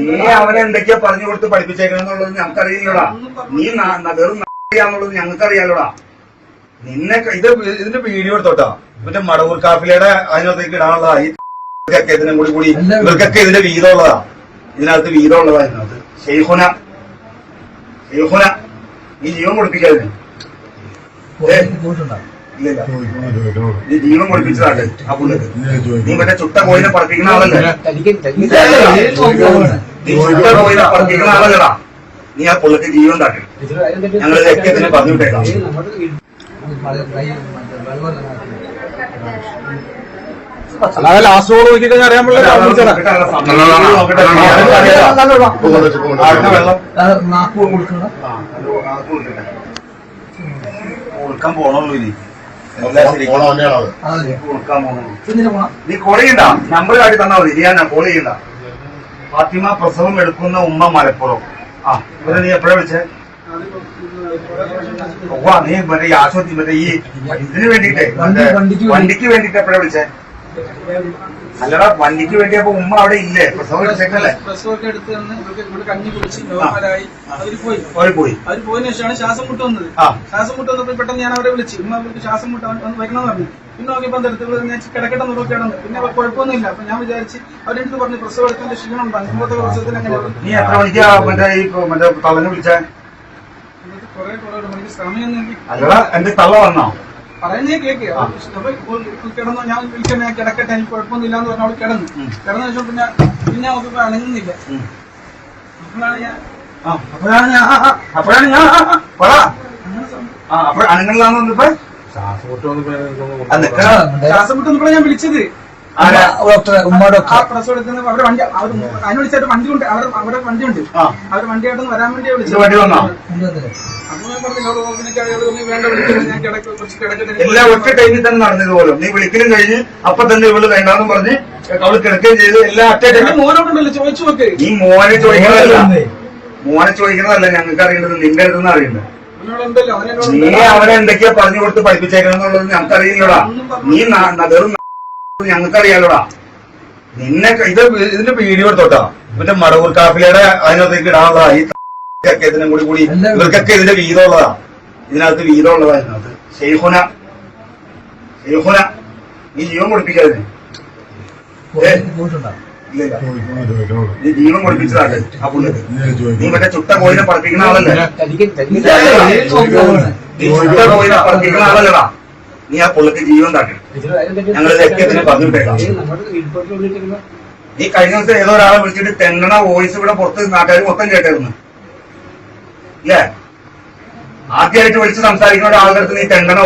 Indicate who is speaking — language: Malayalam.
Speaker 1: നീ അവനെ എന്തൊക്കെയാ പറഞ്ഞു കൊടുത്ത് പഠിപ്പിച്ചേക്കണെന്നുള്ളത് ഞങ്ങൾക്കറിയില്ലടാ. നീ വെറും നാന്നുള്ളത് ഞങ്ങൾക്കറിയാലോടാ. നിന്നെ ഇത് ഇതിന്റെ വീഡിയോ എടുത്തോട്ടാ. മറ്റേ മടവൂർ കാഫിലയുടെ അതിനകത്തേക്ക് ഇടാനുള്ളതാ. ഈ ഇതൊക്കെ ഇതിനും കൂടി കൂടി ഇവർക്കൊക്കെ ഇതിന്റെ വീതമുള്ളതാ. ഇതിനകത്ത് വീതമുള്ളതാ ഇതിനകത്ത്. ഷെയ്ഖുന. ഷെയ്ഖുന നീ ജീവൻ കൊടുപ്പിക്കാതിന് നീ ജീവൻ ആ പുള്ളിക്ക്. നീ മറ്റേ ചുട്ട കോയിനെ പറപ്പിക്കുന്ന ആളല്ലേ? നീ ചുട്ട കോയിനെ പറപ്പിക്കുന്ന ആളല്ലടാ. നീ ആ പുള്ളിക്ക് ജീവൻ താട്ടി ഞങ്ങൾ ലക്ഷ്യത്തിന് പറഞ്ഞു വിട്ടേക്കാം.
Speaker 2: അല്ലാതെ ലാസ്റ്റ് ബോൾ നോക്കി കഴിഞ്ഞാൽ അറിയാൻ
Speaker 1: വെള്ളം. കൊടുക്കാൻ പോണുള്ളൂ ഇനി നീ കോൾ ചെയ്യണ്ട. നമ്പർ കാട്ടി തന്നാ മതി ഞാൻ കോൾ ചെയ്യണ്ട. ഫാത്തിമ പ്രസവം എടുക്കുന്ന ഉമ്മ മലപ്പുറം. ആ ഇവരെ നീ എപ്പോഴാ വിളിച്ചേ? ഓ നീ മറ്റേ ഈ ആശുപത്രി മറ്റേ ഈ ഇതിന് വേണ്ടിട്ടേ
Speaker 3: വണ്ടിക്ക് വേണ്ടി.
Speaker 1: വണ്ടിക്ക് വേണ്ടിട്ട് എപ്പോഴാ വിളിച്ചേ? അല്ലടാ വണ്ടിക്ക് വേണ്ടി അപ്പൊ ഉമ്മ അവിടെ ഇല്ലേ? പ്രസവ ചെക്കല്ലേ
Speaker 4: പ്രസവമൊക്കെ എടുത്ത് തന്നെ ഇവിടെ കഞ്ഞി കുടിച്ച് നോർമലായി. അവർ പോയി.
Speaker 1: പോയി പോയി.
Speaker 4: അവർ പോയതിനു ശേഷമാണ് ശ്വാസം മുട്ട് വന്നത്. ശ്വാസം മുട്ട് വന്നപ്പോൾ പെട്ടെന്ന് ഞാൻ അവരെ വിളിച്ചു. ഉമ്മ അവർക്ക് ശ്വാസം മുട്ട് വന്ന് വന്ന് വരണമെന്ന് പറഞ്ഞു. പിന്നെ നോക്കിയപ്പോൾ അടുത്ത് ഞാൻ കിടക്കട്ടെ നോക്കിയാണ് പിന്നെ അവർ കുഴപ്പമൊന്നുമില്ല. അപ്പൊ ഞാൻ വിചാരിച്ച് അവരെ അടുത്ത് പറഞ്ഞു പ്രസവം എടുത്തതിന്റെ ക്ഷീണം ഉണ്ടാകും അങ്ങനെ
Speaker 1: നീ എത്ര മണിക്കാ മറ്റേ ഈ മറ്റേ തള്ളനെ വിളിച്ചേ?
Speaker 4: കുറെ കുറെ സമയം
Speaker 1: അല്ലടാ എന്റെ തള്ള വന്നോ?
Speaker 4: പറയുന്നേ കേക്ക് കിടന്നു ഞാൻ വിളിക്കാൻ ഞാൻ കിടക്കട്ടെ എനിക്ക് കുഴപ്പമൊന്നുമില്ല എന്ന് പറഞ്ഞ അവൾ കിടന്നു. കിടന്നു ശേഷം പിന്നെ പിന്നെ അവൾക്ക് അണങ്ങുന്നില്ല. അപ്പോഴാണ് ഞാൻ
Speaker 1: അപ്പോഴാണ് ഞാൻ അപ്പോഴാണ് ഞാൻ പറ. ആ അപ്പോൾ
Speaker 4: ശ്വാസം വന്നപ്പോഴാണ് ഞാൻ വിളിച്ചത്?
Speaker 3: ഡോക്ടറെ ഉമ്മ ഡോക്ടർ
Speaker 4: വണ്ടി അവർ അതിന് വിളിച്ചായിട്ട് വണ്ടി ഉണ്ട് വണ്ടി ഉണ്ട്
Speaker 1: ആ.
Speaker 4: അവർ വണ്ടിയായിട്ടൊന്ന് വരാൻ വേണ്ടി
Speaker 1: വണ്ടി വന്നോ?
Speaker 4: അപ്പൊ ഞാൻ പറഞ്ഞു "എന്നോട് ഓർമ്മിക്കാൻ അയാൾ പറഞ്ഞു, വേണ്ട വിളിക്കുന്നു ഞാൻ കുറച്ച് കിടക്കട്ടെ
Speaker 1: എല്ലാം ഒറ്റ ടൈമിൽ തന്നെ നടന്നത് പോലും. നീ വിളിക്കലും കഴിഞ്ഞ് അപ്പൊ തന്നെ ഇവൾ വേണ്ടാന്ന് പറഞ്ഞ് അവൾ കിടക്കുകയും ചെയ്ത് എല്ലാ ഒറ്റ ടൈമിൽ
Speaker 4: മോനോട്ടുണ്ടല്ലോ ചോദിച്ചു നോക്ക്.
Speaker 1: നീ മോനെ ചോദിക്കണതല്ല. മോനെ ചോദിക്കണതല്ല ഞങ്ങൾക്ക് അറിയേണ്ടത് നിന്റെ അടുത്തുനിന്ന് അറിയേണ്ടത്.
Speaker 4: അവനോട്
Speaker 1: നീ അവനെ എന്തൊക്കെയാ പറഞ്ഞു കൊടുത്ത് പഠിപ്പിച്ചേക്കണെന്നുള്ളത് ഞങ്ങൾക്കറിയില്ലടാ. നീ ന- ന- വെറും ഞങ്ങൾക്കറിയാലോടാ. നിന്നെ ഇത് ഇതിന്റെ വീഡിയോ എടുത്തോട്ടാ. മറ്റേ മടവൂർ കാഫിയുടെ അതിനകത്തേക്ക് ഇടാനുള്ളതാ. ഈ ഒക്കെ ഇതിനും കൂടി കൂടി ഇവർക്കൊക്കെ ഇതിന്റെ വീതമുള്ളതാ ഇതിനകത്ത് വീതമുള്ളതാ ഇതിനകത്ത്. ഷെയ്ഖുന. ഷെയ്ഖുന നീ ജീവൻ കൊടുപ്പിക്കാതിന് നീ ജീവൻ കൊടുപ്പിച്ചതാണ് ആ പുള്ളിക്ക് നീ മറ്റേ ചുട്ട കോയിനെ പറപ്പിക്കുന്ന ആളല്ലേ? നീ ചുട്ട കോയിനെ പറപ്പിക്കുന്ന ആളല്ലടാ. നീ ആ പുള്ളിക്ക് ജീവൻ കാട്ടണം ഞങ്ങൾ ലക്ഷ്യത്തിന് പറഞ്ഞു നീ കഴിഞ്ഞ ദിവസം ഏതോ ഒരാളെ വിളിച്ചിട്ട് തെന്നണ വോയിസ് ഇവിടെ പുറത്ത് നാട്ടുകാർ മൊത്തം കേട്ടായിരുന്നു ഇല്ലേ? ആദ്യമായിട്ട് വിളിച്ച് സംസാരിക്കുന്ന ഒരാളുടെ അടുത്ത് നീ തെന്നണ